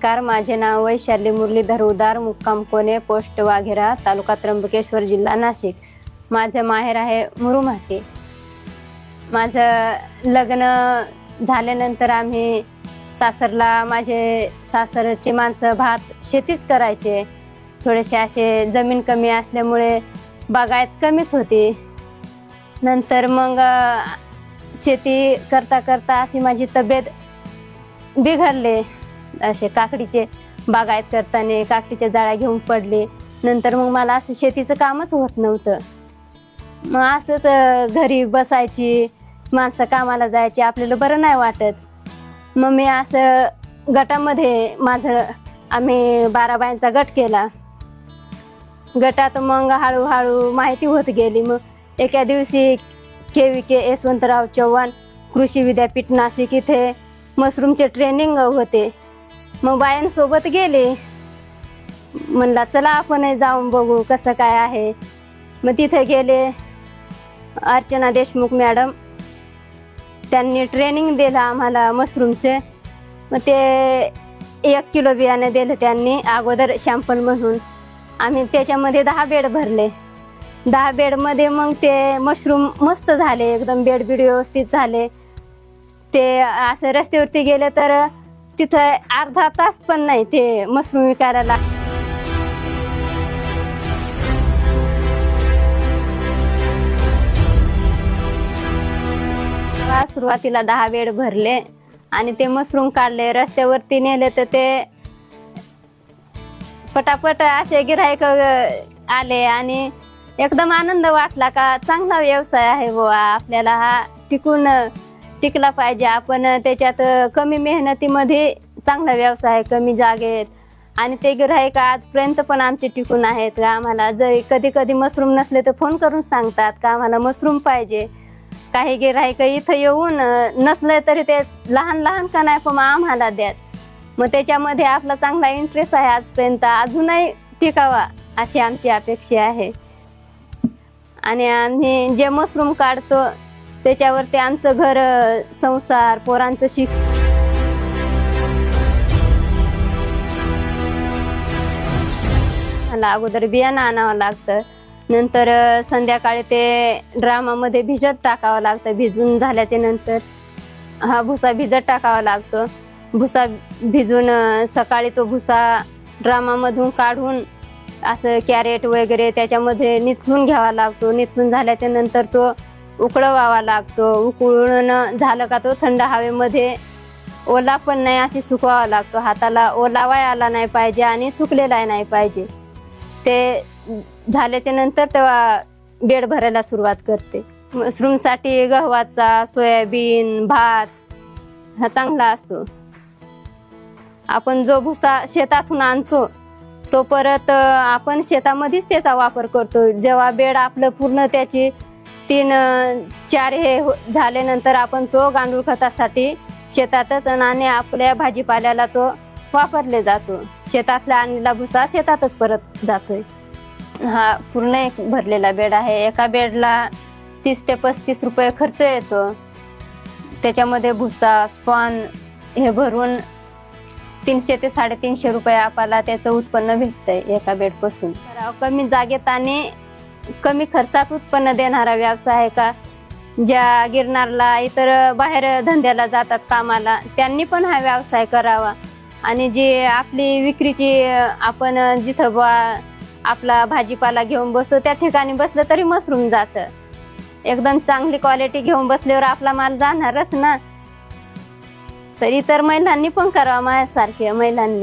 नमस्कार माझे नाव वैशाली मुरलीधर उदार मुक्काम कोणे पोस्ट वाघेरा तालुका त्र्यंबकेश्वर जिल्हा नाशिक. माझं माहेर आहे मुरुमाटे. माझं लग्न झाल्यानंतर आम्ही सासरला माझे सासरचे माणसं भात शेतीच करायचे. थोडेसे असे जमीन कमी असल्यामुळे बागायत कमीच होती. नंतर मग शेती करता करता अशी माझी तब्येत बिघडले. असे काकडीचे बागायत करताना काकडीच्या जाळ्या घेऊन पडले. नंतर मग मला असं शेतीचं कामच होत नव्हतं. मग असंच घरी बसायची माणसं कामाला जायची आपल्याला बरं नाही वाटत. मग मी असं गटामध्ये माझं आम्ही बारा बायांचा गट केला. गटात मग हळूहळू माहिती होत गेली. मग एका दिवशी K V K Yashwantrao Chavan कृषी विद्यापीठ नाशिक इथे मशरूमचे ट्रेनिंग होते. मग बायांसोबत गेले. म्हणला चला आपण जाऊन बघू कसं काय आहे. मग तिथे गेले. अर्चना देशमुख मॅडम त्यांनी ट्रेनिंग दिलं आम्हाला मशरूमचे मग ते एक किलो बियाणे दिलं त्यांनी अगोदर शॅम्पल म्हणून. आम्ही त्याच्यामध्ये दहा बेड भरले. दहा बेडमध्ये मग ते मशरूम मस्त झाले एकदम बेड बीड व्यवस्थित झाले. ते असं रस्त्यावरती गेले तर तिथं अर्धा तास पण नाही ते मशरूम विकायला सुरुवातीला दहा वेळ भरले आणि ते मशरूम काढले रस्त्यावरती नेले तर ते पटापट असे गिरायक आले आणि एकदम आनंद वाटला का चांगला व्यवसाय आहे बुवा आपल्याला हा टिकून टिकला पाहिजे. आपण त्याच्यात कमी मेहनतीमध्ये चांगला व्यवसाय कमी जागेत. आणि ते गिरायक आजपर्यंत पण आमचे टिकून आहेत का? आम्हाला जरी कधी कधी मशरूम नसले तर फोन करून सांगतात का? आम्हाला मशरूम पाहिजे. काही गिरायक इथं येऊन नसले तरी ते लहान लहान का नाही पण आम्हाला द्याच. मग त्याच्यामध्ये आपला चांगला इंटरेस्ट आहे आजपर्यंत. अजूनही टिकावा अशी आमची अपेक्षा आहे. आणि आम्ही जे मशरूम काढतो त्याच्यावर ते आमचं घर संसार पोरांचं शिक्षण मला अगोदर बियाणं आणावं लागतं. नंतर संध्याकाळी ते ड्रामामध्ये भिजत टाकावं लागतं. भिजून झाल्याच्यानंतर हा भुसा भिजत टाकावा लागतो. भुसा भिजून सकाळी तो भुसा ड्रामामधून काढून असं कॅरेट वगैरे त्याच्यामध्ये निचलून घ्यावा लागतो. निचलून झाल्याच्यानंतर तो उकळवावा लागतो. उकळून झालं का तो थंड हवेमध्ये ओला पण नाही अशी सुकवावा लागतो. हाताला ओलावाय आला नाही पाहिजे आणि सुकलेला नाही पाहिजे. ते झाल्याच्यानंतर तेव्हा बेड भरायला सुरुवात करते. मशरूमसाठी गव्हाचा सोयाबीन भात हा चांगला असतो. आपण जो भुसा शेतातून आणतो तो परत आपण शेतामध्येच त्याचा वापर करतो. जेव्हा बेड आपलं पूर्ण त्याची तीन चार हे हो- झाल्यानंतर आपण तो गांडूळ खतासाठी शेतातच आणि आपल्या भाजीपाल्याला तो वापरले जातो. शेतातला आणलेला भुसा शेतातच परत जातोय. हा पूर्ण एक भरलेला बेड आहे. एका बेडला तीस ते पस्तीस रुपये खर्च येतो. त्याच्यामध्ये भुसा स्पॉन हे भरून तीनशे ते साडेतीनशे रुपये आपल्याला त्याचं उत्पन्न भेटतंय एका बेडपासून. कमी जागेत आणि कमी खर्चात उत्पन्न देणारा व्यवसाय आहे का? ज्या गिरनारला इतर बाहेर धंद्याला जातात कामाला त्यांनी पण हा व्यवसाय करावा. आणि जी आपली विक्रीची आपण जिथं बा आपला भाजीपाला घेऊन बसतो त्या ठिकाणी बसलं तरी मशरूम जातं. एकदम चांगली क्वालिटी घेऊन बसल्यावर आपला माल जाणारच ना. तर इतर महिलांनी पण करावा माझ्यासारख्या महिलांनी.